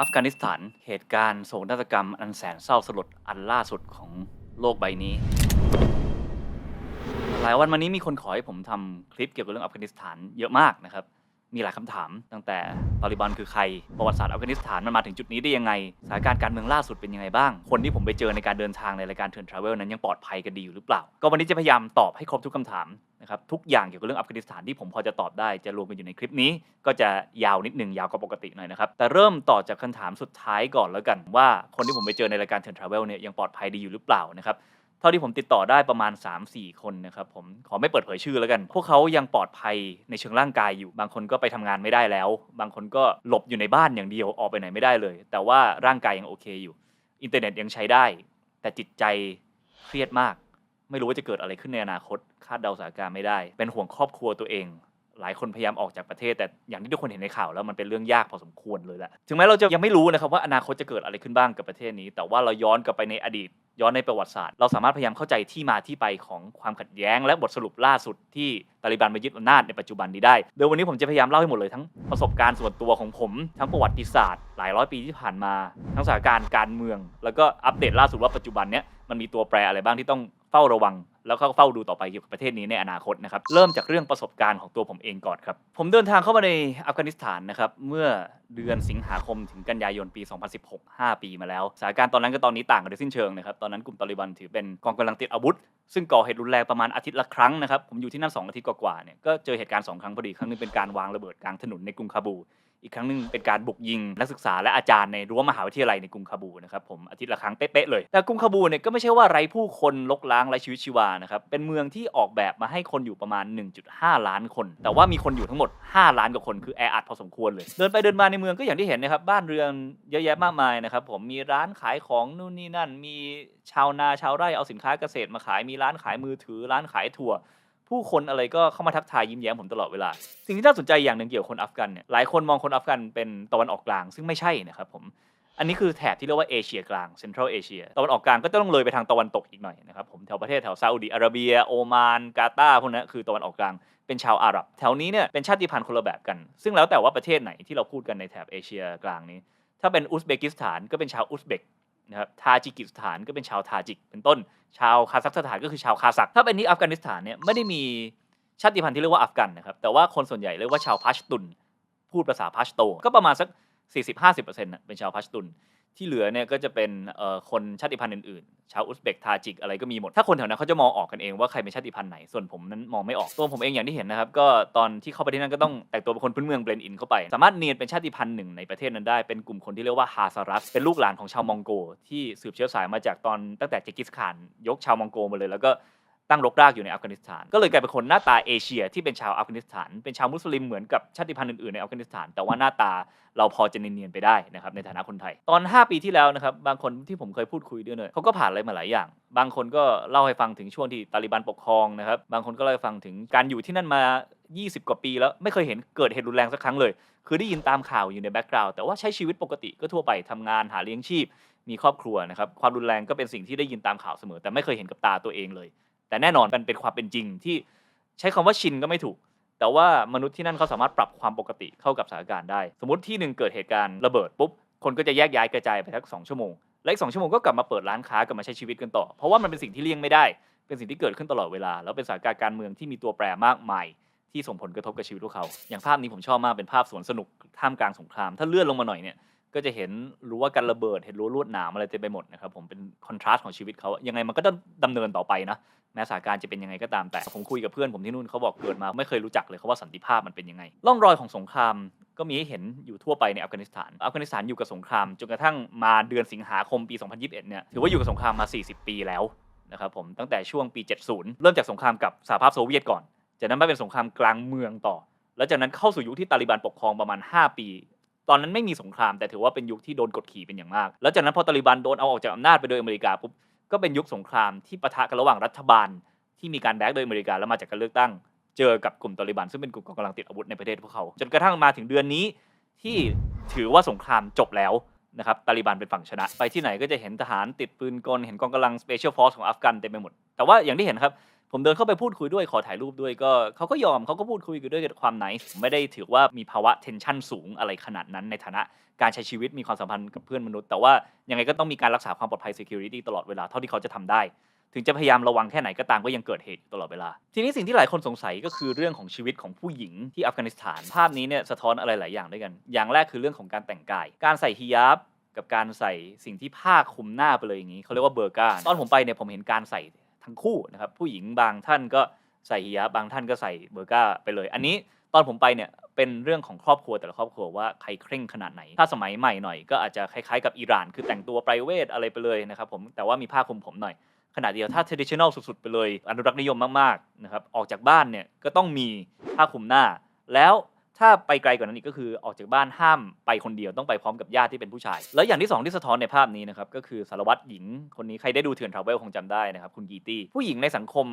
อัฟกานิสถานเหตุการณ์โศกนาฏกรรมอันแสนเศร้าสลดอันล่าสุดของโลกใบนี้ หลายวันมานี้มีคนขอให้ผมทำคลิปเกี่ยวกับเรื่องอัฟกานิสถานเยอะมากนะครับ มีหลายคำถาม ตั้งแต่ตาลิบันคือใคร ประวัติศาสตร์อัฟกานิสถานมันมาถึงจุดนี้ได้ยังไงสถานการณ์การเมืองล่าสุดเป็นยังไงบ้าง คนที่ผมไปเจอในการเดินทางในรายการเทิร์นทราเวลนั้นยังปลอดภัยกันดีอยู่หรือเปล่า ก็วันนี้จะพยายามตอบให้ครบทุกคำถามนะครับทุกอย่างเกี่ยวกับเรื่องอัฟกานิสถานที่ผมพอจะตอบได้จะรวมกันอยู่ในคลิปนี้ ก็จะยาวนิดหนึ่งยาวกว่าปกติหน่อยนะครับแต่เริ่มต่อจากคำถามสุดท้ายก่อนแล้วกัน ว่าคนที่ผมไปเจอในรายการเทิร์นทราเวลเนี่ยยังปลอดภัยดีอยู่หรือเปล่านะครับ เท่าที่ผมติดต่อได้ประมาณ 3-4 คนนะครับผมขอไม่เปิดเผยชื่อแล้วกัน พวกเขายังปลอดภัยในเชิงร่างกายอยู่ บางคนก็ไปทำงานไม่ได้แล้ว บางคนก็หลบอยู่ในบ้านอย่างเดียวออกไปไหนไม่ได้เลย แต่ว่าร่างกายยังโอเคอยู่ อินเทอร์เน็ตยังใช้ได้ แต่จิตใจเครียดมาก ไม่รู้ว่าจะเกิดอะไรขึ้นในอนาคต คาดเดาสถานการณ์ไม่ได้ เป็นห่วงครอบครัวตัวเอง หลายคนพยายามออกจากประเทศ แต่อย่างที่ทุกคนเห็นในข่าวแล้วมันเป็นเรื่องยากพอสมควรเลยแหละถึงแม้เราจะยังไม่รู้นะครับว่าอนาคตจะเกิดอะไรขึ้นบ้างกับประเทศนี้ แต่ว่าเราย้อนกลับไปในอดีต ย้อนในประวัติศาสตร์ เราสามารถพยายามเข้าใจที่มาที่ไปของความขัดแย้ง และบทสรุปล่าสุดที่ตาลิบันมายึดอำนาจในปัจจุบันนี้ได้โดยวันนี้ผมจะพยายามเล่าให้หมดเลยทั้งประสบการณ์ส่วนตัวของผม ทั้งประวัติศาสตร์ หลายร้อยปีที่ผ่านมา ทั้งสถานการณ์การเมือง แล้วก็อัปเดตล่าสุดว่าปัจจุบันเนี้ยมันมีตัวแปรอะไรบ้างที่ต้องเฝ้าระวัง แล้วก็เฝ้าดูต่อไปเกี่ยวกับประเทศนี้ในอนาคตนะครับเริ่มจากเรื่องประสบการณ์ของตัวผมเองก่อนครับ ผมเดินทางเข้ามาในอัฟกานิสถานนะครับเมื่อเดือนสิงหาคมถึงกันยายนปี 2016 5 ปีมาแล้วสถานการณ์ตอนนั้นกับตอนนี้ต่างกันโดยสิ้นเชิงนะครับตอนนั้นกลุ่มตาลิบันถือเป็นกองกำลังติดอาวุธ ซึ่งก่อเหตุรุนแรงประมาณอาทิตย์ละครั้งนะครับผมอยู่ที่นั่น2อาทิตย์กว่าๆเนี่ยก็เจอเหตุการณ์2ครั้งพอดีครั้งหนึงเป็นการวางระเบิดกลางถนนในกรุงคาบู อีกครั้งหนึ่งเป็นการบุกยิงนักศึกษาและอาจารย์ในรั้วมหาวิทยาลัยในกรุงคาบูนะครับผมอาทิตย์ละครั้งเป๊ะๆเลย แต่กรุงคาบูเนี่ยก็ไม่ใช่ว่าไร้ผู้คนลกล้างไร้ชีวิตชีวานะครับเป็นเมืองที่ออกแบบมาให้คนอยู่ประมาณ 1.5 ล้านคน แต่ว่ามีคนอยู่ทั้งหมด 5 ล้านกว่าคนคือแออัดพอสมควรเลย เดินไปเดินมาในเมืองก็อย่างที่เห็นนะครับบ้านเรือนเยอะแยะมากมายนะครับผมมีร้านขายของนู่นนี่นั่น มีชาวนาชาวไร่เอาสินค้าเกษตรมาขายมีร้านขายมือถือร้านขายถั่ว ผู้คนอะไรก็เข้ามาทักทายยิ้มแย้มผมตลอดเวลา สิ่งที่น่าสนใจอย่างหนึ่งเกี่ยวกับคนอัฟกันเนี่ยหลายคนมองคนอัฟกันเป็นตะวันออกกลาง ซึ่งไม่ใช่นะครับผมอันนี้คือแถบที่เรียกว่าเอเชียกลางเซ็นทรัลเอเชียตะวันออกกลางก็จะต้องเลยไปทางตะวันตกอีกหน่อยนะครับผมแถวประเทศแถวซาอุดิอาระเบีย โอมานกาตาร์พวกนั้นคือตะวันออกกลางเป็นชาวอาหรับ แถวนี้เนี่ยเป็นชาติพันธุ์คนละแบบกัน ซึ่งแล้วแต่ว่าประเทศไหนที่เราพูดกันในแถบเอเชียกลางนี้ ถ้าเป็นอุซเบกิสถานก็เป็นชาวอุซเบก นะครับทาจิกิสถานก็เป็นชาวทาจิกเป็นต้น ชาวคาซัคสถานก็คือชาวคาซัคถ้าเป็นที่อัฟกานิสถานเนี่ยไม่ได้มีชาติพันธุ์ที่เรียกว่าอัฟกันนะครับแต่ว่าคนส่วนใหญ่เรียกว่าชาวพัชตุน พูดภาษาพัชโต ก็ประมาณสัก 40-50%นะเป็นชาวพัชตุน ที่เหลือเนี่ยก็จะเป็นเอ่อคนชาติพันธุ์อื่นๆ ชาวอุซเบกทาจิกอะไรก็มีหมด ถ้าคนแถวนั้นเขาจะมองออกกันเองว่าใครเป็นชาติพันธุ์ไหน ส่วนผมนั้นมองไม่ออก ตัวผมเองอย่างที่เห็นนะครับ ก็ตอนที่เข้าไปที่นั่นก็ต้องแต่งตัวเป็นคนพื้นเมืองเบลนด์อินเข้าไป สามารถเนียนเป็นชาติพันธุ์หนึ่งในประเทศนั้นได้ เป็นกลุ่มคนที่เรียกว่าฮาซารัส เป็นลูกหลานของชาวมองโก ที่สืบเชื้อสายมาจากตอนตั้งแต่เจกิสข่านยกชาวมองโกมาเลยแล้วก็ ตั้งรกรากอยู่ในอัฟกานิสถาน ก็เลยกลายเป็นคนหน้าตาเอเชียที่เป็นชาวอัฟกานิสถาน เป็นชาวมุสลิมเหมือนกับชาติพันธุ์อื่นๆในอัฟกานิสถาน แต่ว่าหน้าตาเราพอจะเนียนๆไปได้นะครับในฐานะคนไทย ตอน 5 ปีที่แล้วนะครับบางคนที่ผมเคยพูดคุยด้วยเนี่ยเขาก็ผ่านอะไรมาหลายอย่าง บางคนก็เล่าให้ฟังถึงช่วงที่ตาลิบันปกครองนะครับบางคนก็เล่าให้ฟังถึงการอยู่ที่นั่นมา 20 กว่าปีแล้วไม่เคยเห็นเกิดเหตุรุนแรงสักครั้งเลย คือได้ยินตามข่าวอยู่ในแบ็กกราวด์แต่ว่าใช้ชีวิตปกติก็ทั่วไปทำงานหาเลี้ยงชีพ มีครอบครัวนะครับความรุนแรงก็เป็นสิ่งที่ได้ยินตามข่าวเสมอ แต่ไม่เคยเห็นกับตาตัวเองเลย แต่แน่นอนมันเป็นความเป็นจริงที่ใช้คำว่าชินก็ไม่ถูก แต่ว่ามนุษย์ที่นั่นเขาสามารถปรับความปกติเข้ากับสถานการณ์ได้ สมมติที่หนึ่งเกิดเหตุการณ์ระเบิดปุ๊บคนก็จะแยกย้ายกระจายไปสักสองชั่วโมงและอีกสองชั่วโมงก็กลับมาเปิดร้านค้ากลับมาใช้ชีวิตกันต่อ เพราะว่ามันเป็นสิ่งที่เลี่ยงไม่ได้ เป็นสิ่งที่เกิดขึ้นตลอดเวลา แล้วเป็นสถานการณ์การเมืองที่มีตัวแปรมากมายที่ส่งผลกระทบกับชีวิตพวกเขา อย่างภาพนี้ผมชอบมากเป็นภาพสวนสนุกท่ามกลางสงคราม ถ้าเลื่อนลงมาหน่อยเนี่ย ก็จะเห็นรั้วกันระเบิด เห็นรั้วลวดหนามอะไรเต็มไปหมดนะครับผมเป็นคอนทราสต์ของชีวิตเขายังไงมันก็ต้องดำเนินต่อไปนะแม้สถานการณ์จะเป็นยังไงก็ตามแต่ผมคุยกับเพื่อนผมที่นู่นเขาบอกเกิดมาไม่เคยรู้จักเลยเขาว่าสันติภาพมันเป็นยังไงร่องรอยของสงครามก็มีให้เห็นอยู่ทั่วไปในอัฟกานิสถาน อัฟกานิสถานอยู่กับสงครามจนกระทั่งมาเดือนสิงหาคมปี 2021 เนี่ยถือว่าอยู่กับสงครามมา 40 ปีแล้วนะครับผมตั้งแต่ช่วงปี 70 เริ่มจากสงครามกับสหภาพโซเวียตก่อน จากนั้นมาเป็นสงครามกลางเมืองต่อ แล้วจากนั้นเข้าสู่ยุคที่ตาลิบันปกครองประมาณ 5 ปี ตอนนั้นไม่มีสงครามแต่ถือว่าเป็นยุคที่โดนกดขี่เป็นอย่างมาก แล้วจากนั้นพอตาลิบันโดนเอาออกจากอำนาจไปโดยอเมริกาปุ๊บก็เป็นยุคสงครามที่ปะทะกันระหว่างรัฐบาล ที่มีการแบกโดยอเมริกาแล้วมาจากการเลือกตั้ง เจอกับกลุ่มตาลิบัน ซึ่งเป็นกลุ่มกองกำลังติดอาวุธในประเทศพวกเขา จนกระทั่งมาถึงเดือนนี้ที่ถือว่าสงครามจบแล้วนะครับตาลิบันเป็นฝั่งชนะ ไปที่ไหนก็จะเห็นทหารติดปืนกลเห็นกองกำลังสเปเชียลฟอร์สของอัฟกันเต็มไปหมด แต่ว่าอย่างที่เห็นครับ ผมเดินเข้าไปพูดคุยด้วยขอถ่ายรูปด้วยก็เขาก็ยอมเขาก็พูดคุยกันด้วยความไนส์ไม่ได้ถือว่ามีภาวะเทนชันสูงอะไรขนาดนั้นในฐานะการใช้ชีวิตมีความสัมพันธ์กับเพื่อนมนุษย์ แต่ว่ายังไงก็ต้องมีการรักษาความปลอดภัย security ตลอดเวลาเท่าที่เขาจะทำได้ ถึงจะพยายามระวังแค่ไหนก็ตามก็ยังเกิดเหตุตลอดเวลา ทีนี้สิ่งที่หลายคนสงสัยก็คือเรื่องของชีวิตของผู้หญิงที่อัฟกานิสถาน ภาพนี้เนี่ยสะท้อนอะไรหลายอย่างด้วยกัน อย่างแรกคือเรื่องของการแต่งกาย การใส่ฮิญาบกับการใส่สิ่งที่ผ้าคลุมหน้าไปเลยอย่างนี้เขาเรียกว่าเบอร์กาตอนผมไปเนี่ยผมเห็นการใส่ ทั้งคู่นะครับผู้หญิงบางท่านก็ใส่ฮิญาบบางท่านก็ใส่เบอร์กาไปเลย อันนี้ตอนผมไปเนี่ยเป็นเรื่องของครอบครัวแต่ละครอบครัวว่าใครเคร่งขนาดไหน ถ้าสมัยใหม่หน่อยก็อาจจะคล้ายๆกับอิหร่าน คือแต่งตัวไพรเวทอะไรไปเลยนะครับผมแต่ว่ามีผ้าคลุมผมหน่อยขนาดเดียวถ้า traditional สุดๆ ไปเลย อนุรักษ์นิยมมากๆนะครับออกจากบ้านเนี่ยก็ต้องมีผ้าคลุมหน้าแล้ว ถ้าไปไกลกว่านั้นอีกก็คือออกจากบ้านห้ามไปคนเดียวต้องไปพร้อมกับญาติที่เป็นผู้ชาย แล้วอย่างที่สองที่สะท้อนในภาพนี้นะครับก็คือสารวัตรหญิงคนนี้ใครได้ดูเถื่อนทราเวลคงจำได้นะครับคุณกีตี้ผู้หญิงในสังคม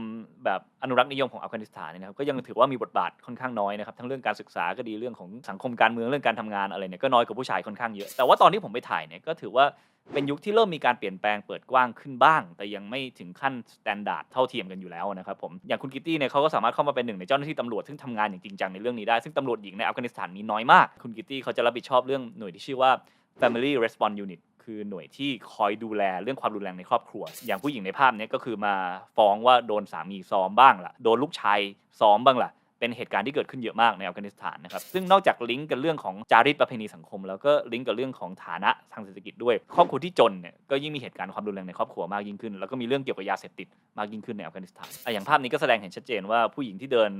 แบบอนุรักษ์นิยมของอัฟกานิสถานเนี่ยนะครับก็ยังถือว่ามีบทบาทค่อนข้างน้อยนะครับทั้งเรื่องการศึกษาก็ดีเรื่องของสังคมการเมืองเรื่องการทำงานอะไรเนี่ยก็น้อยกว่าผู้ชายค่อนข้างเยอะแต่ว่าตอนที่ผมไปถ่ายเนี่ยก็ถือว่า เป็นยุคที่เริ่มมีการเปลี่ยนแปลงเปิดกว้างขึ้นบ้าง แต่ยังไม่ถึงขั้นสแตนดาร์ดเท่าเทียมกันอยู่แล้วนะครับผมอย่างคุณกิตตี้เนี่ยเขาก็สามารถเข้ามาเป็นหนึ่งในเจ้าหน้าที่ตำรวจซึ่งทำงานอย่างจริงจังในเรื่องนี้ได้ซึ่งตำรวจหญิงในอัฟกานิสถานมีน้อยมาก คุณกิตตี้เขาจะรับผิดชอบเรื่องหน่วยที่ชื่อว่า Family Response Unit คือหน่วยที่คอยดูแลเรื่องความรุนแรงในครอบครัว อย่างผู้หญิงในภาพนี้ก็คือมาฟ้องว่าโดนสามีซ้อมบ้างล่ะโดนลูกชายซ้อมบ้างล่ะ เป็นเหตุการณ์ที่เกิดขึ้นเยอะมากในอัฟกานิสถานนะครับซึ่งนอกจากลิงก์กับเรื่องของจารีตประเพณีสังคม แล้วก็ลิงก์กับเรื่องของฐานะทางเศรษฐกิจด้วย ครอบครัวที่จนเนี่ยก็ยิ่งมีเหตุการณ์ความรุนแรงในครอบครัวมากยิ่งขึ้น แล้วก็มีเรื่องเกี่ยวกับยาเสพติดมากยิ่งขึ้นในอัฟกานิสถานอย่างภาพนี้ก็แสดงเห็นชัดเจนว่าผู้หญิงที่เดิน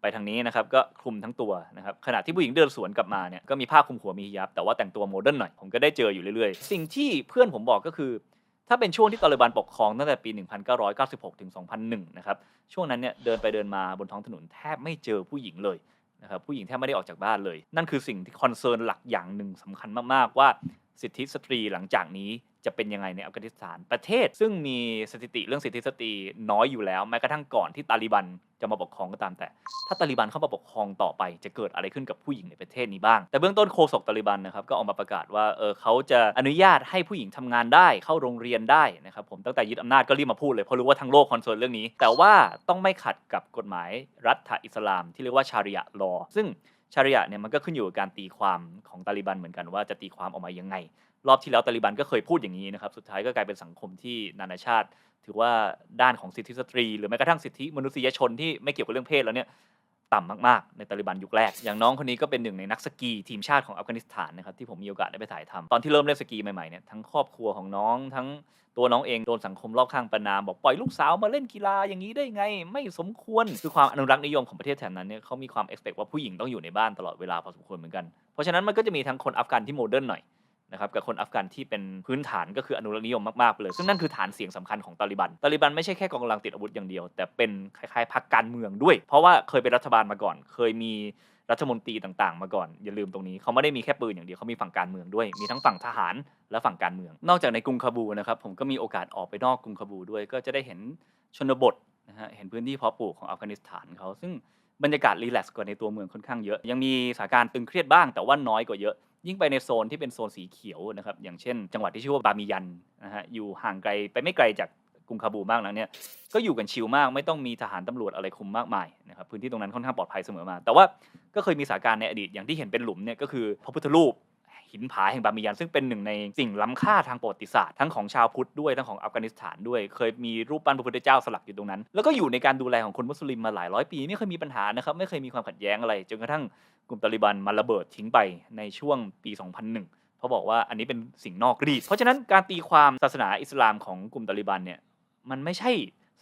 ไปทางนี้นะครับก็คลุมทั้งตัวนะครับขณะที่ผู้หญิงเดินสวนกลับมาเนี่ยก็มีผ้าคลุมหัวมีฮิญาบแต่ว่าแต่งตัวโมเดิร์นหน่อยผมก็ได้เจออยู่เรื่อยๆ สิ่งที่เพื่อนผมบอกก็คือ ถ้าเป็นช่วงที่ตาลิบันปกครองตั้งแต่ปี 1996 ถึง 2001 นะครับ ช่วงนั้นเนี่ยเดินไปเดินมาบนท้องถนนแทบไม่เจอผู้หญิงเลยนะครับผู้หญิงแทบไม่ได้ออกจากบ้านเลย นั่นคือสิ่งที่คอนเซิร์นหลักอย่างหนึ่งสำคัญมาก ๆ ว่า สิทธิสตรีหลังจากนี้จะเป็นยังไงในอัฟกานิสถานประเทศ ซึ่งมีสถิติเรื่องสิทธิสตรีน้อยอยู่แล้วแม้กระทั่งก่อนที่ตาลิบันจะมาปกครองก็ตามแต่ ถ้าตาลิบันเข้ามาปกครองต่อไป จะเกิดอะไรขึ้นกับผู้หญิงในประเทศนี้บ้าง แต่เบื้องต้นโฆษกตาลิบันนะครับก็ออกมาประกาศว่าเออเขาจะอนุญาตให้ผู้หญิงทำงานได้เข้าโรงเรียนได้นะครับผมตั้งแต่ยึดอำนาจก็รีบมาพูดเลยเพราะรู้ว่าทั้งโลกคอนเซิร์นเรื่องนี้ แต่ว่าต้องไม่ขัดกับกฎหมายรัฐอิสลาม ที่เรียกว่าชาริยะลอซึ่ง ชาริยะเนี่ยมันก็ขึ้นอยู่กับการตีความของตาลิบันเหมือนกันว่าจะตีความออกมายังไง รอบที่แล้วตาลิบันก็เคยพูดอย่างนี้นะครับสุดท้ายก็กลายเป็นสังคมที่นานาชาติ ถือว่าด้านของสิทธิสตรี หรือแม้กระทั่งสิทธิมนุษยชนที่ไม่เกี่ยวกับเรื่องเพศแล้วเนี่ย ต่ำมากๆ ในตาลิบันยุคแรก อย่างน้องคนนี้ก็เป็นหนึ่งในนักสกีทีมชาติของอัฟกานิสถานนะครับที่ผมมีโอกาสได้ไปถ่ายทำตอนที่เริ่มเล่นสกีใหม่ๆเนี่ยทั้งครอบครัวของน้องทั้งตัวน้องเองโดนสังคมรอบข้างประนาม บอกปล่อยลูกสาวมาเล่นกีฬาอย่างนี้ได้ไง ไม่สมควรคือความอนุรักษ์นิยมของประเทศแถบนั้นเนี่ยเขามีความ expect ว่าผู้หญิงต้องอยู่ในบ้านตลอดเวลาพอสมควรเหมือนกันเพราะฉะนั้นมันก็จะมีทั้งคนอัฟกันที่โมเดิร์นหน่อย นะครับกับคนอัฟกันที่เป็นพื้นฐานก็คืออนุรักษ์นิยมมากๆเลย ซึ่งนั่นคือฐานเสียงสำคัญของตาลิบันตาลิบันไม่ใช่แค่กองกำลังติดอาวุธอย่างเดียว แต่เป็นคล้ายๆพรรคการเมืองด้วย เพราะว่าเคยเป็นรัฐบาลมาก่อน เคยมีรัฐมนตรีต่างๆ มาก่อน อย่าลืมตรงนี้เขาไม่ได้มีแค่ปืนอย่างเดียวเขามีฝั่งการเมืองด้วย มีทั้งฝั่งทหารและฝั่งการเมือง นอกจากในกรุงคาบูนะครับผมก็มีโอกาสออกไปนอกกรุงคาบูด้วย ก็จะได้เห็นชนบทนะฮะเห็นพื้นที่เพาะปลูกของอัฟกานิสถานเขาซึ่ง บรรยากาศรีแลกซ์กว่าในตัวเมืองค่อนข้างเยอะ ยังมีสถานการณ์ตึงเครียดบ้างแต่ว่าน้อยกว่าเยอะ ยิ่งไปในโซนที่เป็นโซนสีเขียวนะครับอย่างเช่น จังหวัดที่ชื่อว่าบามิยันนะฮะอยู่ห่างไกลไปไม่ไกลจากกรุงคาบูมากนะเนี่ยก็อยู่กันชิลมากไม่ต้องมีทหารตำรวจอะไรคุมมากมายนะครับพื้นที่ตรงนั้นค่อนข้างปลอดภัยเสมอมา แต่ว่าก็เคยมีสถานการณ์ในอดีตอย่างที่เห็นเป็นหลุมเนี่ยก็คือพระพุทธรูป หินผาแห่งบามิยัน ซึ่งเป็นหนึ่งในสิ่งล้ำค่าทางประวัติศาสตร์ทั้งของชาวพุทธด้วยทั้งของอัฟกานิสถานด้วย เคยมีรูปปั้นพระพุทธเจ้าสลักอยู่ตรงนั้น แล้วก็อยู่ในการดูแลของคนมุสลิมมาหลายร้อยปีไม่เคยมีปัญหานะครับไม่เคยมีความขัดแย้งอะไร จนกระทั่งกลุ่มตาลิบันมาระเบิดทิ้งไปในช่วงปี 2001เขาบอกว่าอันนี้เป็นสิ่งนอกรีดเพราะฉะนั้นการตีความศาสนาอิสลามของกลุ่มตาลิบันเนี่ยมันไม่ใช่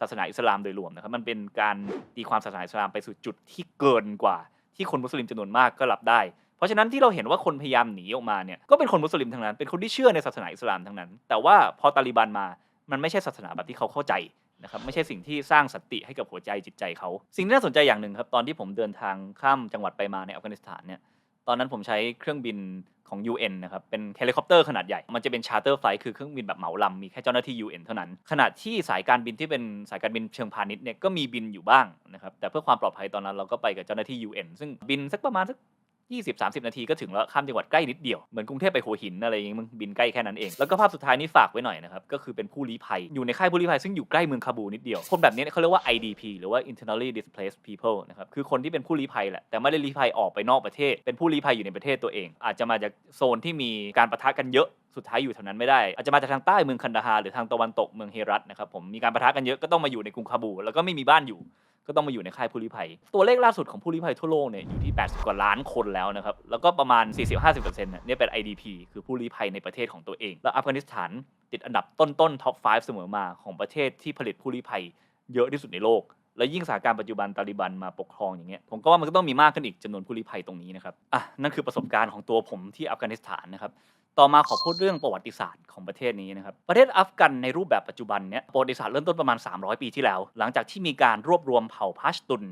ศาสนาอิสลามโดยรวมนะครับมันเป็นการตีความศาสนาอิสลามไปสู่จุดที่เกินกว่าที่คนมุสลิมจำนวนมากก็รับได้ ราะฉะนั้นที่เราเห็นว่าคนพยายามหนีออกมาเนี่ยก็เป็นคนมุสลิมทั้งนั้นเป็นคนที่เชื่อในศาสนาอิสลามทั้งนั้น แต่ว่าพอตาลิบันมามันไม่ใช่ศาสนาแบบที่เขาเข้าใจนะครับไม่ใช่สิ่งที่สร้างสติให้กับหัวใจจิตใจเขา สิ่งที่น่าสนใจอย่างหนึ่งครับตอนที่ผมเดินทางข้ามจังหวัดไปมาในอัฟกานิสถานเนี่ยตอนนั้นผมใช้เครื่องบินของ UN นะครับเป็นเฮลิคอปเตอร์ขนาดใหญ่ มันจะเป็นชาร์เตอร์ไฟล์คือเครื่องบินแบบเหมาลำมีแค่เจ้าหน้าที่ UN เท่านั้น ขณะที่สายการบินที่เป็นสายการบินเชิงพาณิชย์เนี่ยก็มีบินอยู่บ้างนะครับแต่เพื่อความปลอดภัยตอนนั้นเราก็ไปกับเจ้าหน้าที่ UN ซึ่งบินสักประมาณสัก 20-30 นาทีก็ถึงแล้วข้ามจังหวัดใกล้นิดเดียว เหมือนกรุงเทพไปหัวหินอะไรอย่างงี้มึงบินใกล้แค่นั้นเอง แล้วก็ภาพสุดท้ายนี้ฝากไว้หน่อยนะครับ ก็คือเป็นผู้ลี้ภัย อยู่ในค่ายผู้ลี้ภัยซึ่งอยู่ใกล้เมืองคาบูนิดเดียว คนแบบนี้เขาเรียกว่า IDP หรือว่า internally displaced people นะครับ คือคนที่เป็นผู้ลี้ภัยแหละ แต่ไม่ได้ลี้ภัยออกไปนอกประเทศ เป็นผู้ลี้ภัยอยู่ในประเทศตัวเอง อาจจะมาจากโซนที่มีการปะทะกันเยอะสุดท้ายอยู่แถวนั้นไม่ได้ อาจจะมาจากทางใต้เมืองคันดาฮาหรือทางตะวันตกเมืองเฮรัตนะครับผมมีการปะทะกันเยอะก็ต้องมาอยู่ในกรุงคาบู แล้วก็ไม่มีบ้านอยู่ ก็ต้องมาอยู่ในค่ายผู้ลี้ภัย ตัวเลขล่าสุดของผู้ลี้ภัยทั่วโลกเนี่ยอยู่ที่ 80 กว่าล้านคนแล้วนะครับ แล้วก็ประมาณ 40-50%เนี่ยเนี่ยเป็น IDP คือผู้ลี้ภัยในประเทศของตัวเอง แล้วอัฟกานิสถานติดอันดับต้นๆท็อป 5 เสมอมาของประเทศที่ผลิตผู้ลี้ภัยเยอะที่สุดในโลก แล้วยิ่งสถานการณ์ปัจจุบันตาลิบันมาปกครองอย่างเงี้ย ผมก็ว่ามันก็ต้องมีมากขึ้นอีกจำนวนผู้ลี้ภัยตรงนี้นะครับ อะ นั่นคือประสบการณ์ของตัวผมที่อัฟกานิสถานนะครับ ต่อมาขอพูดเรื่องประวัติศาสตร์ของประเทศนี้นะครับ ประเทศอัฟกันในรูปแบบปัจจุบันเนี้ยประวัติศาสตร์เริ่มต้นประมาณ 300 ปีที่แล้ว หลังจากที่มีการรวบรวมเผ่าพัชตุน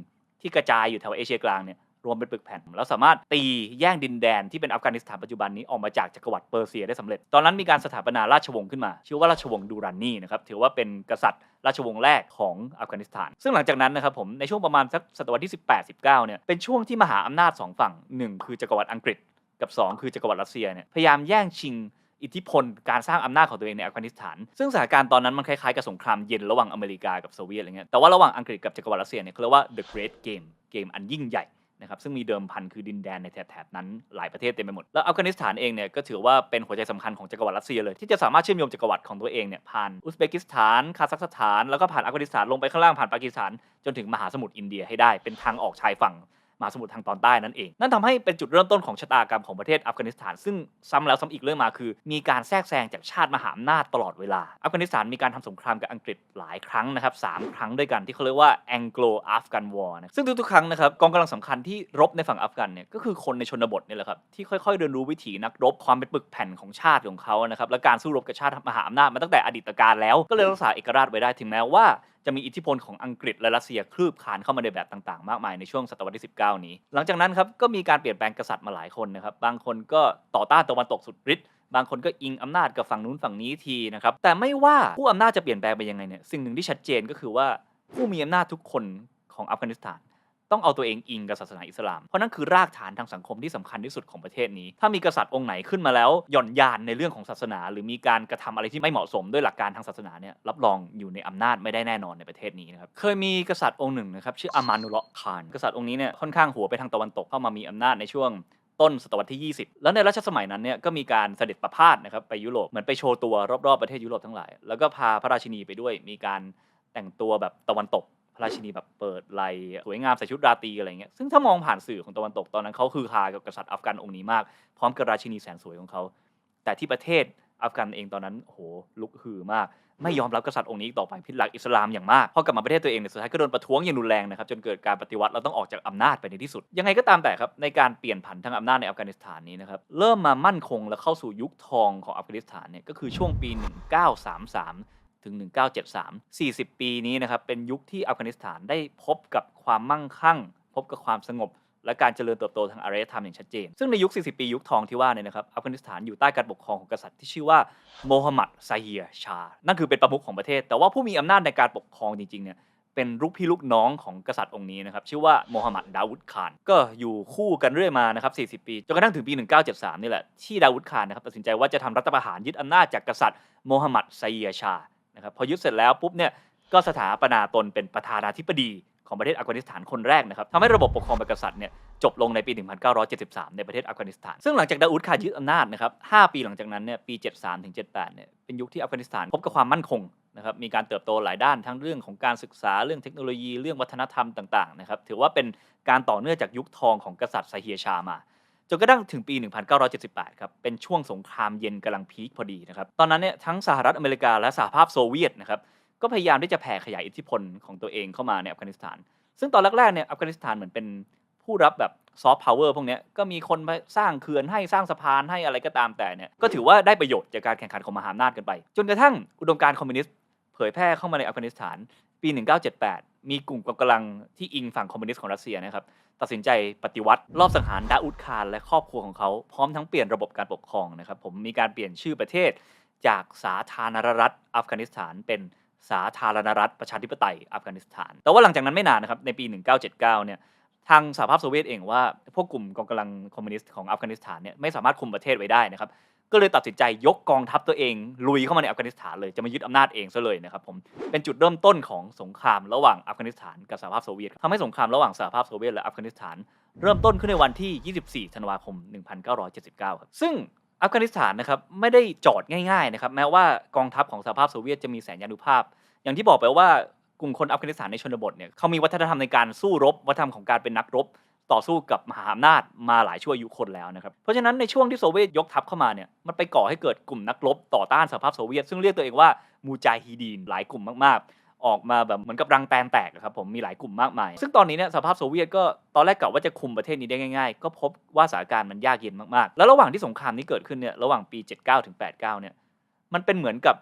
ที่กระจายอยู่แถวเอเชียกลางเนี่ยรวมเป็นปึกแผ่น แล้วสามารถตีแย่งดินแดนที่เป็นอัฟกานิสถานปัจจุบันนี้ออกมาจากจักรวรรดิเปอร์เซียได้สำเร็จ ตอนนั้นมีการสถาปนาราชวงศ์ขึ้นมา ชื่อว่าราชวงศ์ดูรันนีนะครับ ถือว่าเป็นกษัตริย์ราชวงศ์แรกของอัฟกานิสถาน ซึ่งหลังจากนั้นนะครับผม ในช่วงประมาณสักศตวรรษที่ 18-19 เนี่ย เป็นช่วงที่มหาอำนาจสองฝั่งหนึ่งคือจักรวรรดิอังกฤษ กับ 2 คือจักรวรรดิรัสเซียเนี่ยพยายามแย่งชิงอิทธิพลการสร้างอำนาจของตัวเองในอัฟกานิสถาน ซึ่งสถานการณ์ตอนนั้นมันคล้ายๆกับสงครามเย็นระหว่างอเมริกากับโซเวียตอะไรเงี้ย แต่ว่าระหว่างอังกฤษกับจักรวรรดิรัสเซียเนี่ยเขาเรียกว่า the great game เกมอันยิ่งใหญ่นะครับ ซึ่งมีเดิมพันคือดินแดนในแถบๆนั้นหลายประเทศเต็มไปหมด แล้วอัฟกานิสถานเองเนี่ยก็ถือว่าเป็นหัวใจสำคัญของจักรวรรดิรัสเซียเลย ที่จะสามารถเชื่อมโยงจักรวรรดิของตัวเองเนี่ยผ่านอุซเบกิสถาน คาซัคสถาน แล้วก็ผ่านอัฟกานิสถานลงไปข้างล่างผ่านปากีสถาน จนถึงมหาสมุทรอินเดียให้ได้ เป็นทางออกชายฝั่ง มหาสมุทรทางตอนใต้นั่นเอง นั่นทำให้เป็นจุดเริ่มต้นของชะตากรรมของประเทศอัฟกานิสถาน ซึ่งซ้ำแล้วซ้ำอีกเรื่องมาคือ มีการแทรกแซงจากชาติมหาอำนาจตลอดเวลา อัฟกานิสถานมีการทำสงครามกับอังกฤษหลายครั้งนะครับสามครั้งด้วยกันที่เขาเรียกว่า Anglo Afghan War นะซึ่งทุกๆครั้งนะครับกองกำลังสำคัญที่รบในฝั่งอัฟกันเนี่ยก็คือคนในชนบทนี่แหละครับที่ค่อยๆเรียนรู้วิถีนักรบความเป็นปึกแผ่นของชาติของเขานะครับและการสู้รบกับชาติมหาอำนาจมาตั้งแต่อดีตการแล้วก็เลยรักษาเอกราชไว้ได้ถึงแม้ว่าจะมีอิทธิพลของอังกฤษและรัสเซียคลืบคานเข้ามาในแบบต่างๆ มากมายในช่วงศตวรรษที่ 19 นี้ หลังจากนั้นครับก็มีการเปลี่ยนแปลงกษัตริย์มาหลายคนนะครับ บางคนก็ต่อต้านตะวันตกสุดฤทธิ์บางคนก็อิงอำนาจกับฝั่งนู้นฝั่งนี้ทีนะครับ แต่ไม่ว่าผู้อำนาจจะเปลี่ยนแปลงไปยังไงเนี่ย สิ่งหนึ่งที่ชัดเจนก็คือว่าผู้มีอำนาจทุกคนของอัฟกานิสถาน ต้องเอาตัวเองอิงกับศาสนาอิสลาม เพราะนั่นคือรากฐานทางสังคมที่สำคัญที่สุดของประเทศนี้ ถ้ามีกษัตริย์องค์ไหนขึ้นมาแล้วหย่อนยานในเรื่องของศาสนา หรือมีการกระทำอะไรที่ไม่เหมาะสมด้วยหลักการทางศาสนาเนี่ยรับรองอยู่ในอำนาจไม่ได้แน่นอนในประเทศนี้นะครับเคยมีกษัตริย์องค์หนึ่งนะครับชื่ออามานุลเลคานกษัตริย์องค์นี้เนี่ยค่อนข้างหัวไปทางตะวันตกเข้ามามีอำนาจในช่วงต้นศตวรรษที่ 20 แล้วในรัชสมัยนั้นเนี่ยก็มีการเสด็จประพาสนะครับไปยุโรป เหมือนไปโชว์ตัวรอบๆประเทศยุโรปทั้งหลาย แล้วก็พาพระราชินีไปด้วย มีการแต่งตัวแบบตะวันตก ราชินีแบบเปิดไหลสวยงามใส่ชุดราตรีอะไรเงี้ยซึ่งถ้ามองผ่านสื่อของตะวันตกตอนนั้นเขาคือฮากับกษัตริย์อัฟกันองค์นี้มาก พร้อมกับราชินีแสนสวยของเขา แต่ที่ประเทศอัฟกันเองตอนนั้นโหลุกฮือมาก ไม่ยอมรับกษัตริย์องค์นี้อีกต่อไปพิดหลักอิสลามอย่างมากพอกลับมาประเทศตัวเองเนี่ยสุดท้ายก็โดนประท้วงอย่างรุนแรงนะครับจนเกิดการปฏิวัติเราต้องออกจากอำนาจไปในที่สุด ยังไงก็ตามแต่ครับในการเปลี่ยนผันทางอำนาจในอัฟกานิสถานนี้นะครับเริ่มมามั่นคงและเข้าสู่ยุคทองของอัฟกานิสถานเนี่ยก็คือช่วงปี 1933 ถึง 1973 40 ปีนี้นะครับเป็นยุคที่อัฟกานิสถานได้พบกับความมั่งคั่ง พบกับความสงบ และการเจริญเติบโตทางอารยธรรมอย่างชัดเจน ซึ่งในยุค 40 ปียุคทองที่ว่าเนี่ยนะครับอัฟกานิสถานอยู่ใต้การปกครองของกษัตริย์ที่ชื่อว่าโมฮัมหมัดไซเฮียชา นั่นคือเป็นประมุขของประเทศ แต่ว่าผู้มีอำนาจในการปกครองจริงๆเนี่ยเป็นลูกพี่ลูกน้องของกษัตริย์องค์นี้นะครับชื่อว่าโมฮัมหมัดดาวุดคานก็อยู่คู่กันเรื่อยมานะครับ40 ปีจนกระทั่งถึงปี 1973 นี่แหละที่ดาวุดคานนะครับตัดสินใจว่าจะทำรัฐประหารยึดอำนาจจากกษัตริย์โมฮัมหมัดไซเฮียชา นะครับพอยึดเสร็จแล้วปุ๊บเนี่ยก็สถาปนาตนเป็นประธานาธิบดีของประเทศอัฟกานิสถานคนแรกนะครับทำให้ระบบปกครองแบบกษัตริย์เนี่ยจบลงในปี 1973 ในประเทศอัฟกานิสถาน ซึ่งหลังจากดาอุดคานยึดอำนาจนะครับ 5 ปีหลังจากนั้นเนี่ยปี 73 ถึง 78 เนี่ย เป็นยุคที่อัฟกานิสถานพบกับความมั่นคงนะครับ มีการเติบโตหลายด้านทั้งเรื่องของการศึกษา เรื่องเทคโนโลยี เรื่องวัฒนธรรมต่างๆ นะครับ ถือว่าเป็นการต่อเนื่องจากยุคทองของกษัตริย์ไซเฮียชามา จนกระทั่งถึงปี 1978 ครับ เป็นช่วงสงครามเย็นกำลังพีคพอดีนะครับ ตอนนั้นเนี่ยทั้งสหรัฐอเมริกาและสหภาพโซเวียตนะครับ ก็พยายามที่จะแผ่ขยายอิทธิพลของตัวเองเข้ามาในอัฟกานิสถาน ซึ่งตอนแรกๆเนี่ยอัฟกานิสถานเหมือนเป็นผู้รับแบบซอฟต์พาวเวอร์พวกนี้ก็มีคนมาสร้างเขื่อนให้สร้างสะพานให้อะไรก็ตามแต่เนี่ยก็ถือว่าได้ประโยชน์จากการแข่งขันของมหาอำนาจกันไป จนกระทั่งอุดมการณ์คอมมิวนิสต์เผยแพร่เข้ามาในอัฟกานิสถานปี 1978 มีกลุ่มกำลังที่อิงฝั่งคอมมิวนิสต์ของรัสเซียนะครับตัดสินใจปฏิวัติรอบสังหารดาอุดคารและครอบครัวของเขาพร้อมทั้งเปลี่ยนระบบการปกครองนะครับผมมีการเปลี่ยนชื่อประเทศ จากสาธารณรัฐอัฟกานิสถานเป็นสาธารณรัฐประชาธิปไตยอัฟกานิสถาน แต่ว่าหลังจากนั้นไม่นานนะครับในปี 1979 เนี่ย ทางสหภาพโซเวียตเองว่าพวกกลุ่มกองกำลังคอมมิวนิสต์ของอัฟกานิสถานเนี่ยไม่สามารถคุมประเทศไว้ได้นะครับก็เลยตัดสินใจยกกองทัพตัวเอง ลุยเข้ามาในอัฟกานิสถานเลยจะมายึดอำนาจเองซะเลยนะครับผมเป็นจุดเริ่มต้นของสงครามระหว่างอัฟกานิสถานกับสหภาพโซเวียตทำให้สงครามระหว่างสหภาพโซเวียตและอัฟกานิสถาน เริ่มต้นขึ้นในวันที่ 24 ธันวาคม 1979 ครับซึ่งอัฟกานิสถานนะครับไม่ได้จอดง่ายๆนะครับแม้ว่ากองทัพของสหภาพโซเวียตจะมีแสนยานุภาพ อย่างที่บอกไปว่า กลุ่มคนอัฟกานิสถานในชนบทเนี่ยเขามีวัฒนธรรมในการสู้รบ วัฒนธรรมของการเป็นนักรบ ต่อสู้กับมหาอำนาจมาหลายชั่วอายุคนแล้วนะครับ เพราะฉะนั้นในช่วงที่โซเวียตยกทัพเข้ามาเนี่ยมันไปก่อให้เกิดกลุ่มนักรบต่อต้านสหภาพโซเวียต ซึ่งเรียกตัวเองว่ามูจาฮิดีนหลายกลุ่มมากๆ ออกมาแบบเหมือนกับรังแตนแตกอะครับผมมีหลายกลุ่มมากมาย ซึ่งตอนนี้เนี่ยสหภาพโซเวียตก็ตอนแรกกะว่าจะคุมประเทศนี้ได้ง่ายๆ ก็พบว่าสถานการณ์มันยากเย็นมากๆ แล้วระหว่างที่สงครามนี้เกิดขึ้นเนี่ยระหว่างปี 79ถึง89เนี่ยมันเป็นเหมือนกับ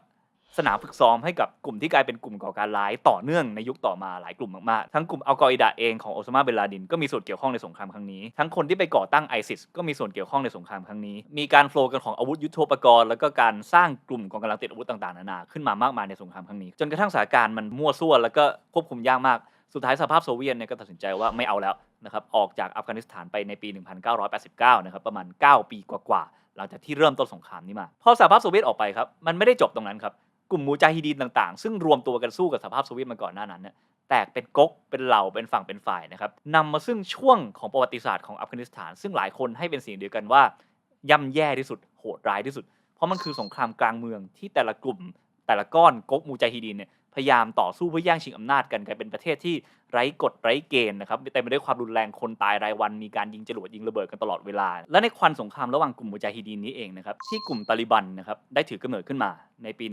สนามฝึกซ้อมให้กับกลุ่มที่กลายเป็นกลุ่มก่อการร้ายต่อเนื่องในยุคต่อมาหลายกลุ่มมากๆ ทั้งกลุ่มอัลกออิดะเองของโอซามาเบนลาดินก็มีส่วนเกี่ยวข้องในสงครามครั้งนี้ ทั้งคนที่ไปก่อตั้งไอซิสก็มีส่วนเกี่ยวข้องในสงครามครั้งนี้ มีการโฟล์กันของอาวุธยุทโธปกรณ์ แล้วก็การสร้างกลุ่มกองกำลังติดอาวุธต่างๆนานาขึ้นมามากมายในสงครามครั้งนี้ จนกระทั่งสถานการณ์มันมั่วซั่วแล้วก็ควบคุมยากมาก สุดท้ายสหภาพโซเวียตเนี่ยก็ตัดสินใจว่าไม่เอาแล้วนะครับ ออกจากอัฟกานิสถานไปในปี 1989 นะครับ ประมาณ 9 ปีกว่าๆ หลังจากที่เริ่มต้นสงครามนี้มา พอสหภาพโซเวียตออกไปครับ มันไม่ได้จบตรงนั้นครับ กลุ่มมูจาฮิดีนต่างๆ ซึ่งรวมตัวกันสู้กับสหภาพโซเวียตมาก่อนหน้านั้นเนี่ยแตกเป็นก๊ก เป็นเหล่า เป็นฝั่ง เป็นฝ่ายนะครับนำมาซึ่งช่วงของประวัติศาสตร์ของอัฟกานิสถาน ซึ่งหลายคนให้เป็นเสียงเดียวกันว่า ย่ำแย่ที่สุด โหดร้ายที่สุด เพราะมันคือสงครามกลางเมืองที่แต่ละกลุ่ม แต่ละก้อนก๊กมูจาฮิดีนเนี่ย ยายามต่อสู้เพื่อแย่งชิงอำนาจกันกลายเป็นประเทศที่ไร้กฎไร้เกณฑ์นะครับเต็มไปด้วยความรุนแรงคนตายรายวันมีการยิงจรวดยิงระเบิดกันตลอดเวลา และในควันสงครามระหว่างกลุ่มมูจาฮิดีนนี้เองนะครับที่กลุ่มตาลิบันนะครับได้ถือกำเนิดขึ้นมาในปี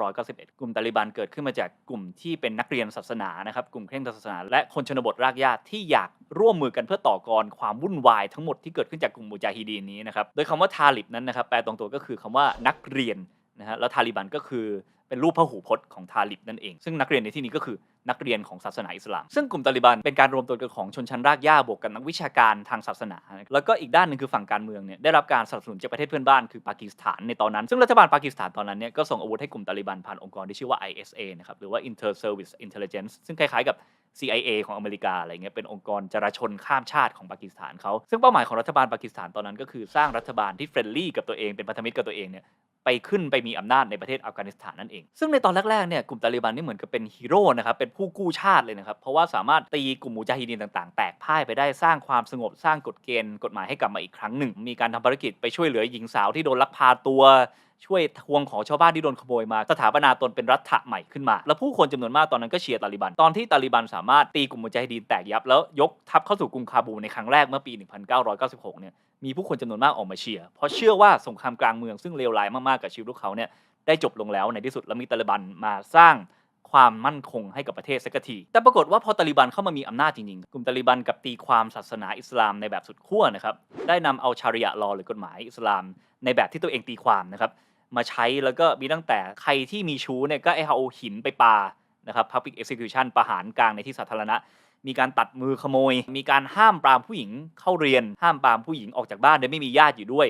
1991 กลุ่มตาลิบันเกิดขึ้นมาจากกลุ่มที่เป็นนักเรียนศาสนานะครับกลุ่มเคร่งศาสนา และคนชนบทรากหญ้าที่อยากร่วมมือกันเพื่อต่อกรความวุ่นวายทั้งหมดที่เกิดขึ้นจากกลุ่มมูจาฮิดีนนี้นะครับโดยคำว่าทาลิบนั้นนะครับแปลตรงตัวก็คือคำว่านักเรียนนะฮะแล้วทาลิบันก็คือ เป็นรูปพหูพจน์ของทาลิบนั่นเอง ซึ่งนักเรียนในที่นี้ก็คือนักเรียนของศาสนาอิสลาม ซึ่งกลุ่มตาลิบันเป็นการรวมตัวกันของชนชั้นรากหญ้าบวกกับนักวิชาการทางศาสนา แล้วก็อีกด้านหนึ่งคือฝั่งการเมืองเนี่ยได้รับการสนับสนุนจากประเทศเพื่อนบ้านคือปากีสถานในตอนนั้น ซึ่งรัฐบาลปากีสถานตอนนั้นเนี่ยก็ส่งอาวุธให้กลุ่มตาลิบันผ่านองค์กรที่ชื่อว่า ISA นะครับหรือว่า Inter Service Intelligence ซึ่งคล้ายๆกับ CIA ของอเมริกาอะไรเงี้ยเป็นองค์กรจราชนข้ามชาติของปากีสถานเขาซึ่งเป้าหมายของรัฐบาลปากีสถานตอนนั้นก็คือสร้างรัฐบาลที่เฟรนลี่กับตัวเองเป็นพันธมิตรกับตัวเองเนี่ย ไปขึ้นไปมีอำนาจในประเทศอัฟกานิสถานนั่นเอง ซึ่งในตอนแรกๆเนี่ยกลุ่มตาลิบันนี่เหมือนกับเป็นฮีโร่นะครับเป็นผู้กู้ชาติเลยนะครับเพราะว่าสามารถตีกลุ่มมูจาฮิดีนต่างๆ แตกพ่ายไปได้สร้างความสงบสร้างกฎเกณฑ์กฎหมายให้กลับมาอีกครั้งหนึ่ง มีการทำภารกิจไปช่วยเหลือหญิงสาวที่โดนลักพาตัวช่วยทวงของชาวบ้านที่โดนขโมยมาสถาปนาตนเป็นรัฐใหม่ขึ้นมา แล้วผู้คนจำนวนมากตอนนั้นก็เชียร์ตาลิบัน ตอนที่ตาลิบันสามารถตีกลุ่มมุจาฮิดีนแตกยับ แล้วยกทัพเข้าสู่กรุงคาบูในครั้งแรกเมื่อปี 1996 เนี่ย มีผู้คนจำนวนมากออกมาเชียร์เพราะเชื่อว่าสงครามกลางเมืองซึ่งเลวร้ายมาก ๆ กับชีวิตพวกเขาเนี่ยได้จบลงแล้วในที่สุดแล้วมีตาลิบันมาสร้างความมั่นคงให้กับประเทศสักที แต่ปรากฏว่าพอตาลิบันเข้ามามีอำนาจจริงๆ กลุ่มตาลิบันกับตีความศาสนาอิสลามในแบบสุดขั้วนะครับ ได้นำเอาชาริยะลอหรือกฎหมายอิสลามในแบบที่ตัวเองตีความนะครับ มาใช้แล้วก็มีตั้งแต่ใครที่มีชู้เนี่ยก็ไอเอาหินไปปา นะครับ public execution ประหารกลางในที่สาธารณะ มีการตัดมือขโมย มีการห้ามปรามผู้หญิงเข้าเรียน ห้ามปรามผู้หญิงออกจากบ้านโดยไม่มีญาติอยู่ด้วย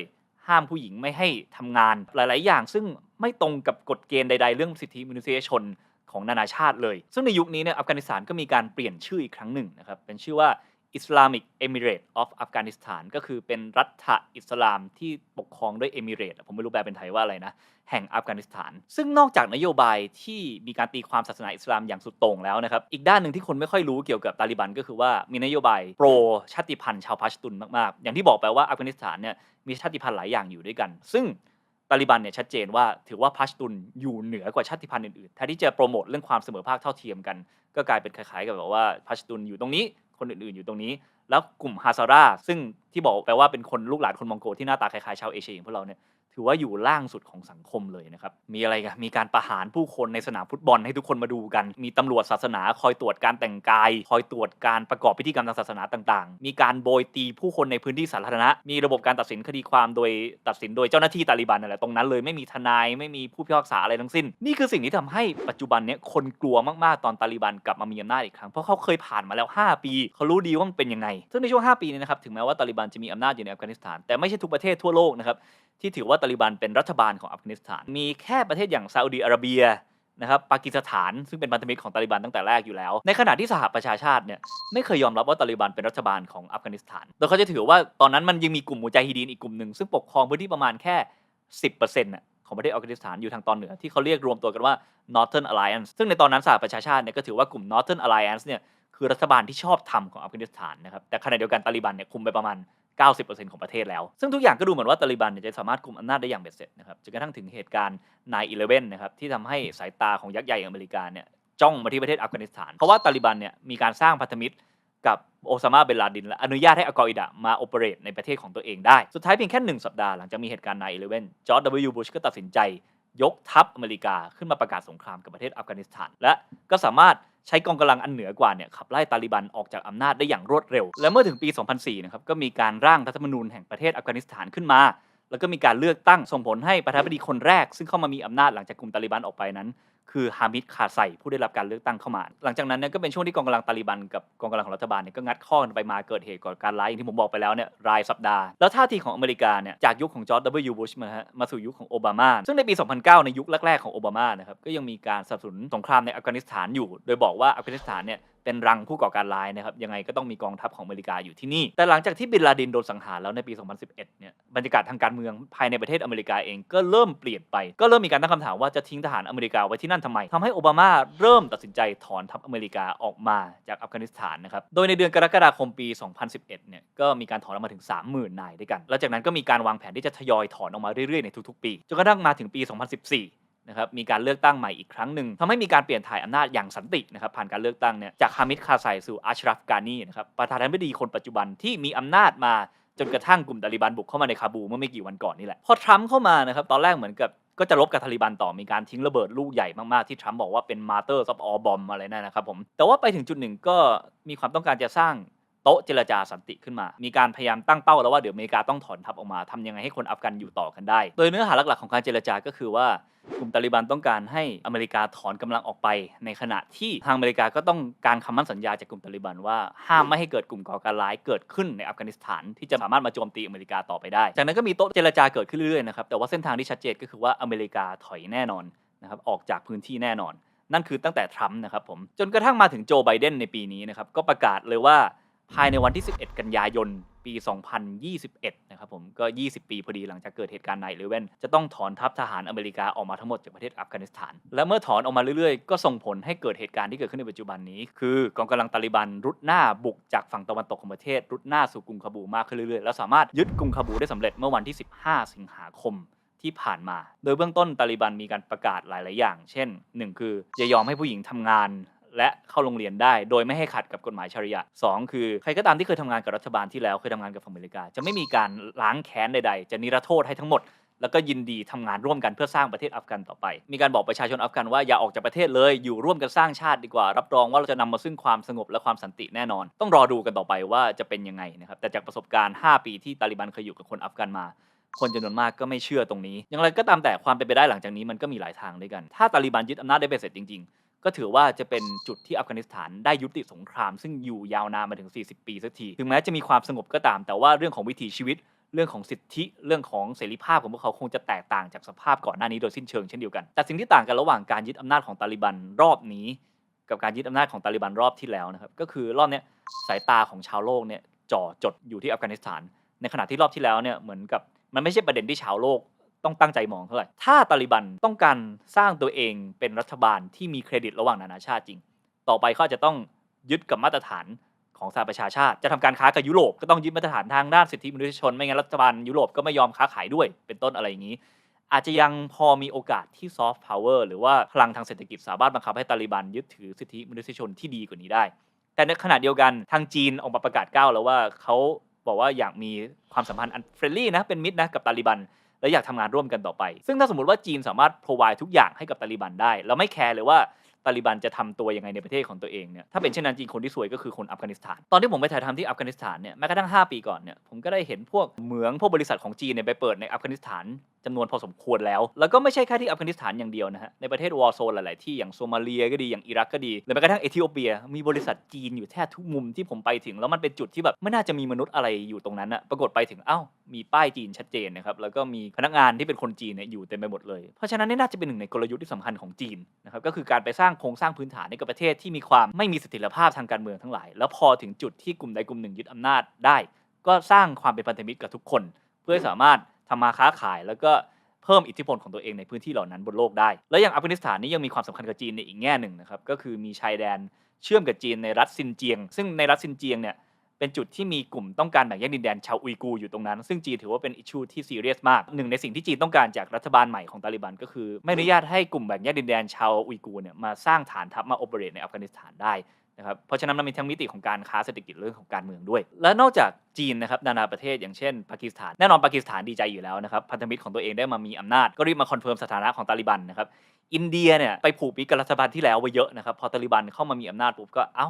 ห้ามผู้หญิงไม่ให้ทำงาน หลาย ๆ อย่าง ซึ่งไม่ตรงกับกฎเกณฑ์ใด ๆ เรื่องสิทธิมนุษยชนของนานาชาติเลย ซึ่งในยุคนี้เนี่ยอัฟกานิสถานก็มีการเปลี่ยนชื่ออีกครั้งหนึ่งนะครับ เป็นชื่อว่า Islamic Emirate of Afghanistan ก็คือเป็นรัฐอิสลามที่ปกครองด้วยเอมิเรตผมไม่รู้แปลเป็นไทยว่าอะไรนะ แห่งอัฟกานิสถาน ซึ่งนอกจากนโยบายที่มีการตีความศาสนาอิสลามอย่างสุดโต่งแล้วนะครับ อีกด้านหนึ่งที่คนไม่ค่อยรู้เกี่ยวกับตาลิบันก็คือว่ามีนโยบายโปรชาติพันธุ์ชาวพัชตุนมากๆ อย่างที่บอกไปว่าอัฟกานิสถานเนี่ยมีชาติพันธุ์หลายอย่างอยู่ด้วยกัน ซึ่งตาลิบันเนี่ยชัดเจนว่าถือว่าพัชตุนอยู่เหนือกว่าชาติพันธุ์อื่นๆแทนที่จะโปรโมทเรื่องความเสมอภาคเท่าเทียมกัน ก็กลายเป็นคล้ายๆ กับแบบว่าพัชตุนอยู่ตรงนี้ คนอื่นๆ อยู่ตรงนี้ แล้วกลุ่มฮาซาร่าซึ่งที่บอกไปว่าเป็นคนลูกหลานคนมองโกที่หน้าตาคล้ายๆชาวเอเชียอย่างพวกเราเนี่ย ถือว่าอยู่ล่างสุดของสังคมเลยนะครับ มีอะไรกันมีการประหารผู้คนในสนามฟุตบอลให้ทุกคนมาดูกัน มีตำรวจศาสนาคอยตรวจการแต่งกาย คอยตรวจการประกอบพิธีกรรมทางศาสนาต่างๆ มีการโบยตีผู้คนในพื้นที่สาธารณะ มีระบบการตัดสินคดีความโดยตัดสินโดยเจ้าหน้าที่ตาลิบันนั่นแหละตรงนั้นเลยไม่มีทนายไม่มีผู้พิพากษาอะไรทั้งสิ้น นี่คือสิ่งที่ทำให้ปัจจุบันเนี้ยคนกลัวมากๆตอนตาลิบันกลับมามีอำนาจอีกครั้งเพราะเขาเคยผ่านมาแล้ว 5 ปีเขารู้ดีว่ามันเป็นยังไง ซึ่งในช่วง 5 ปีนี้นะครับถึงแม้ว่าตาลิบันจะมีอำนาจอยู่ในอัฟกานิสถานแต่ไม่ใช่ทุกประเทศทั่วโลกนะครับ ที่ถือว่าตาลิบันเป็นรัฐบาลของอัฟกานิสถาน มีแค่ประเทศอย่างซาอุดีอาระเบียนะครับปากีสถานซึ่งเป็นพันธมิตรของตาลิบันตั้งแต่แรกอยู่แล้ว ในขณะที่สหประชาชาติเนี่ยไม่เคยยอมรับว่าตาลิบันเป็นรัฐบาลของอัฟกานิสถาน โดยเขาจะถือว่าตอนนั้นมันยังมีกลุ่มมุจาฮิดีนอีกกลุ่มหนึ่งซึ่งปกครองพื้นที่ประมาณแค่ 10%น่ะของประเทศอัฟกานิสถานอยู่ทางตอนเหนือที่เขาเรียกรวมตัวกันว่า Northern Alliance ซึ่งในตอนนั้นสหประชาชาติเนี่ยก็ถือว่ากลุ่ม Northern Alliance เนี่ยคือรัฐบาลที่ชอบทำของอัฟกานิสถานนะครับแต่ขณะเดียวกันตาลิบันเนี่ยคุมไปประมาณ 90%ของประเทศแล้ว ซึ่งทุกอย่างก็ดูเหมือนว่าตาลิบันเนี่ยจะสามารถคุมอำนาจได้อย่างเบ็ดเสร็จนะครับจนกระทั่งถึงเหตุการณ์9-11นะครับที่ทำให้สายตาของยักษ์ใหญ่อเมริกาเนี่ยจ้องมาที่ประเทศอัฟกานิสถาน เพราะว่าตาลิบันเนี่ยมีการสร้างพันธมิตรกับโอซามาเบนลาดินและอนุญาตให้อัลกออิดะมาโอเปเรตในประเทศของตัวเองได้ สุดท้ายเพียงแค่หนึ่งสัปดาห์หลังจากมีเหตุการณ์9-11จอร์จ W. บุชก็ตัดสินใจ ยกทัพอเมริกาขึ้นมาประกาศสงครามกับประเทศอัฟกานิสถาน และก็สามารถ ใช้กองกำลังอันเหนือกว่าเนี่ยขับไล่ตาลิบันออกจากอำนาจได้อย่างรวดเร็ว และเมื่อถึงปี 2004 นะครับก็มีการร่างรัฐธรรมนูญแห่งประเทศอัฟกานิสถานขึ้นมา แล้วก็มีการเลือกตั้งส่งผลให้ประธานาธิบดีคนแรก ซึ่งเข้ามามีอำนาจหลังจากกลุ่มตาลิบันออกไปนั้น คือฮามิดคาไซผู้ได้รับการเลือกตั้งเข้ามา หลังจากนั้นเนี่ยก็เป็นช่วงที่กองกำลังตาลิบันกับกองกำลังของรัฐบาลเนี่ยก็งัดข้อกันไปมาเกิดเหตุก่อการร้ายอย่างที่ผมบอกไปแล้วเนี่ยรายสัปดาห์ แล้วท่าทีของอเมริกาเนี่ยจากยุคของจอร์จ W. บุชมาฮะมาสู่ยุคของโอบามา ซึ่งในปี 2009 ในยุคแรกๆของโอบามานะครับก็ยังมีการสนับสนุนสงครามในอัฟกานิสถานอยู่ โดยบอกว่าอัฟกานิสถานเนี่ย เป็นรังผู้ก่อการร้ายนะครับยังไงก็ต้องมีกองทัพของอเมริกาอยู่ที่นี่ แต่หลังจากที่บินลาดินโดนสังหารแล้วในปี 2011 เนี่ยบรรยากาศทางการเมืองภายในประเทศอเมริกาเองก็เริ่มเปลี่ยนไป ก็เริ่มมีการตั้งคำถามว่าจะทิ้งทหารอเมริกาไว้ที่นั่นทำไมทำให้โอบามาเริ่มตัดสินใจถอนทัพอเมริกาออกมาจากอัฟกานิสถานนะครับโดยในเดือนกรกฎาคมปี 2011 เนี่ยก็มีการถอนออกมาถึง 30,000 นายด้วยกัน แล้วจากนั้นก็มีการวางแผนที่จะทยอยถอนออกมาเรื่อยๆในทุกๆ ปีจนกระทั่งมาถึงปี 2014 นะครับมีการเลือกตั้งใหม่อีกครั้งหนึ่งทำให้มีการเปลี่ยนถ่ายอำนาจอย่างสันตินะครับผ่านการเลือกตั้งเนี่ยจากฮามิดคาไซสู่อัชรัฟกานีนะครับประธานาธิบดีคนปัจจุบันที่มีอำนาจมาจนกระทั่งกลุ่มตาลิบันบุกเข้ามาในคาบูเมื่อไม่กี่วันก่อนนี่แหละพอทรัมป์เข้ามานะครับตอนแรกเหมือนกับก็จะลบกับตาลิบันต่อมีการทิ้งระเบิดลูกใหญ่มาก ๆ ที่ทรัมป์บอกว่าเป็นมาเตอร์ซอฟออบอมอะไรนั่นนะครับผมแต่ว่าไปถึงจุดหนึ่งก็มีความต้องการจะสร้าง ต๊ะเจรจาสันติขึ้นมา มีการพยายามตั้งเป้าแล้วว่าเดี๋ยวอเมริกาต้องถอนทัพออกมาทำยังไงให้คนอัฟกันอยู่ต่อกันได้ โดยเนื้อหาหลักๆของการเจรจาก็คือว่ากลุ่มตาลิบันต้องการให้อเมริกาถอนกำลังออกไป ในขณะที่ทางอเมริกาก็ต้องการคำมั่นสัญญาจากกลุ่มตาลิบันว่าห้ามไม่ให้เกิดกลุ่มก่อการร้ายเกิดขึ้นในอัฟกานิสถานที่จะสามารถมาโจมตีอเมริกาต่อไปได้ จากนั้นก็มีโต๊ะเจรจาเกิดขึ้นเรื่อยๆนะครับแต่ว่าเส้นทางที่ชัดเจนก็คือว่าอเมริกาถอยแน่นอนนะครับออกจากพื้นที่แน่นอน นั่นคือตั้งแต่ทรัมป์นะครับผมจนกระทั่งมาถึงโจไบเดนในปีนี้นะครับก็ประกาศเลยว่า ภายในวันที่ 11 กันยายน ปี 2021 นะครับผมก็ 20 ปีพอดีหลังจากเกิดเหตุการณ์9-11จะต้องถอนทัพทหารอเมริกาออกมาทั้งหมดจากประเทศอัฟกานิสถาน และเมื่อถอนออกมาเรื่อยๆ ก็ส่งผลให้เกิดเหตุการณ์ที่เกิดขึ้นในปัจจุบันนี้ คือกองกำลังตาลิบันรุดหน้าบุกจากฝั่งตะวันตกของประเทศรุดหน้าสู่กรุงคาบูมากขึ้นเรื่อยๆ แล้วสามารถยึดกรุงคาบูได้สำเร็จเมื่อวันที่ 15 สิงหาคมที่ผ่านมา โดยเบื้องต้นตาลิบันมีการประกาศหลาย ๆ อย่าง เช่น 1 คือจะยอมให้ผู้หญิงทำงาน และเข้าโรงเรียนได้ โดยไม่ให้ขัดกับกฎหมายชาริยะสองคือใครก็ตามที่เคยทำงานกับรัฐบาลที่แล้วเคยทำงานกับฝั่งอเมริกา จะไม่มีการล้างแค้นใดๆ จะนิรโทษให้ทั้งหมด แล้วก็ยินดีทำงานร่วมกันเพื่อสร้างประเทศอัฟกันต่อไป มีการบอกประชาชนอัฟกันว่าอย่าออกจากประเทศเลย อยู่ร่วมกันสร้างชาติดีกว่า รับรองว่าเราจะนำมาซึ่งความสงบและความสันติแน่นอน ต้องรอดูกันต่อไปว่าจะเป็นยังไงนะครับ แต่จากประสบการณ์ 5 ปีที่ตาลิบันเคยอยู่กับคนอัฟกันมาคนจำนวนมากก็ไม่เชื่อตรงนี้ อย่างไรก็ตามแต่ความเป็นไปได้หลังจากนี้มันก็มีหลายทางด้วยกัน ถ้าตาลิบันยึดอำนาจได้เป็นเสร็จจริงๆ ก็ถือว่าจะเป็นจุดที่อัฟกานิสถานได้ยุติสงคราม ซึ่งอยู่ยาวนานมาถึง 40 ปีสักที ถึงแม้จะมีความสงบก็ตาม แต่ว่าเรื่องของวิถีชีวิต เรื่องของสิทธิเรื่องของเสรีภาพของพวกเขาคงจะแตกต่างจากสภาพก่อนหน้านี้โดยสิ้นเชิงเช่นเดียวกัน แต่สิ่งที่ต่างกันระหว่างการยึดอำนาจของตาลิบันรอบนี้ กับการยึดอำนาจของตาลิบันรอบที่แล้วนะครับ ก็คือรอบนี้สายตาของชาวโลกเนี่ยจ่อจดอยู่ที่อัฟกานิสถาน ในขณะที่รอบที่แล้วเนี่ยเหมือนกับมันไม่ใช่ประเด็นที่ชาวโลก ต้องตั้งใจมองเท่าไหร่ ถ้าตาลิบันต้องการสร้างตัวเองเป็นรัฐบาลที่มีเครดิตระหว่างนานาชาติจริง ต่อไปเขาจะต้องยึดกับมาตรฐานของสหประชาชาติ จะทำการค้ากับยุโรปก็ต้องยึดมาตรฐานทางด้านสิทธิมนุษยชน ไม่งั้นรัฐบาลยุโรปก็ไม่ยอมค้าขายด้วย เป็นต้นอะไรอย่างนี้ อาจจะยังพอมีโอกาสที่ซอฟต์พาวเวอร์หรือว่าพลังทางเศรษฐกิจสามารถบังคับให้ตาลิบันยึดถือสิทธิมนุษยชนที่ดีกว่านี้ได้ แต่ในขณะเดียวกันทางจีนออกมาประกาศก้าวแล้วว่าเขาบอกว่าอยากมีความสัมพันธ์อันเฟรนลี่นะเป็นมิตรนะกับตาลิบัน และอยากทำงานร่วมกันต่อไป ซึ่งถ้าสมมติว่าจีนสามารถ provide ทุกอย่างให้กับตาลิบันได้แล้วไม่แคร์เลยว่าตาลิบันจะทำตัวยังไงในประเทศของตัวเองเนี่ยถ้าเป็นเช่นนั้นจริงคนที่สวยก็คือคนอัฟกานิสถาน ตอนที่ผมไปถ่ายทำที่อัฟกานิสถานเนี่ยแม้กระทั่ง5 ปีก่อนเนี่ยผมก็ได้เห็นพวกเหมืองพวกบริษัทของจีนเนี่ยไปเปิดในอัฟกานิสถาน จำนวนพอสมควรแล้ว แล้วก็ไม่ใช่แค่ที่อัฟกานิสถานอย่างเดียวนะฮะ ในประเทศวอร์โซนหลาย ๆ ที่อย่างโซมาเลียก็ดีอย่างอิรักก็ดีหรือแม้กระทั่งเอธิโอเปีย มีบริษัทจีนอยู่แทบทุกมุมที่ผมไปถึง แล้วมันเป็นจุดที่แบบไม่น่าจะมีมนุษย์อะไรอยู่ตรงนั้นอะปรากฏไปถึงเอ้ามีป้ายจีนชัดเจนนะครับแล้วก็มีพนักงานที่เป็นคนจีนเนี่ยอยู่เต็มไปหมดเลย เพราะฉะนั้นนี่น่าจะเป็นหนึ่งในกลยุทธ์ที่สำคัญของจีนนะครับก็คือการไปสร้างโครงสร้างพื้นฐานให้กับประเทศที่มีความไม่มีเสถียรภาพทางการเมืองทั้งหลาย แล้วพอถึงจุดที่กลุ่มใดกลุ่มหนึ่งยึดอำนาจได้ ก็สร้างความเป็นพันธมิตรกับทุกคน เพื่อสามารถ ทำมาค้าขาย แล้วก็เพิ่มอิทธิพลของตัวเองในพื้นที่เหล่านั้นบนโลกได้ และอย่างอัฟกานิสถานนี่ยังมีความสำคัญกับจีนในอีกแง่หนึ่งนะครับก็คือมีชายแดนเชื่อมกับจีนในรัฐซินเจียง ซึ่งในรัฐซินเจียงเนี่ยเป็นจุดที่มีกลุ่มต้องการแบ่งแยกดินแดนชาวอุยกูอยู่ตรงนั้น ซึ่งจีนถือว่าเป็นอิชูที่ซีเรียสมาก หนึ่งในสิ่งที่จีนต้องการจากรัฐบาลใหม่ของตาลิบันก็คือ ไม่อนุญาตให้กลุ่มแบ่งแยกดินแดนชาวอุยกูเนี่ยมาสร้างฐานทัพมาโอเปเรตในอัฟกานิสถานได้ นะครับเพราะฉะนั้นมันมีทั้งมิติของการค้าเศรษฐกิจเรื่องของการเมืองด้วย และนอกจากจีนนะครับนานาประเทศอย่างเช่นปากีสถานแน่นอนปากีสถานดีใจอยู่แล้วนะครับพันธมิตรของตัวเองได้มามีอำนาจก็รีบมาคอนเฟิร์มสถานะของตาลิบันนะครับอินเดียเนี่ยไปผูกมิตรกับรัฐบาลที่แล้วไว้เยอะนะครับพอตาลิบันเข้ามามีอำนาจปุ๊บก็เอ้า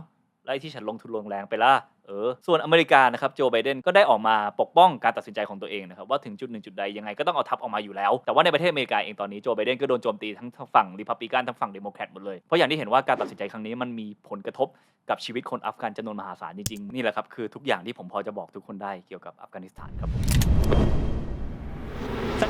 แล้วไอ้ที่ฉันลงทุนลงแรงไปล่ะเออส่วนอเมริกานะครับโจไบเดนก็ได้ออกมาปกป้องการตัดสินใจของตัวเองนะครับว่าถึงจุดหนึ่งจุดใดยังไงก็ต้องเอาทัพออกมาอยู่แล้ว แต่ว่าในประเทศอเมริกาเองตอนนี้โจไบเดนก็โดนโจมตีทั้งฝั่งริพับลิกันทั้งฝั่งเดโมแครตหมดเลย เพราะอย่างที่เห็นว่าการตัดสินใจครั้งนี้มันมีผลกระทบกับชีวิตคนอัฟกันจำนวนมหาศาลจริงๆนี่แหละครับคือทุกอย่างที่ผมพอจะบอกทุกคนได้เกี่ยวกับอัฟกานิสถานครับ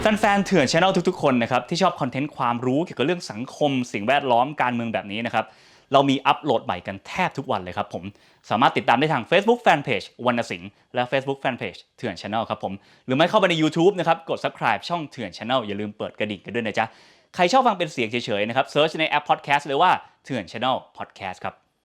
แฟนๆเถื่อนช anel ทุกๆคนนะครับที่ชอบคอนเทนต์ความรู้เกี่ยวกับเรื่องสังคม สิ่งแวดล้อมการเมืองแบบนี้นะครับ เรามีอัปโหลดใหม่กันแทบทุกวันเลยครับผม สามารถติดตามได้ทาง Facebook Fanpage วรรณสิงห์และ Facebook Fanpage เถื่อนช anel ครับผม หรือไม่เข้าไปใน YouTube นะครับ กด subscribe ช่องเถื่อนช anel อย่าลืมเปิดกระดิ่งกันด้วยนะจ๊ะ ใครชอบฟังเป็นเสียงเฉยๆนะครับเซิร์ชในแอป Podcast เลยว่าเถื่อนช anel Podcast ครับ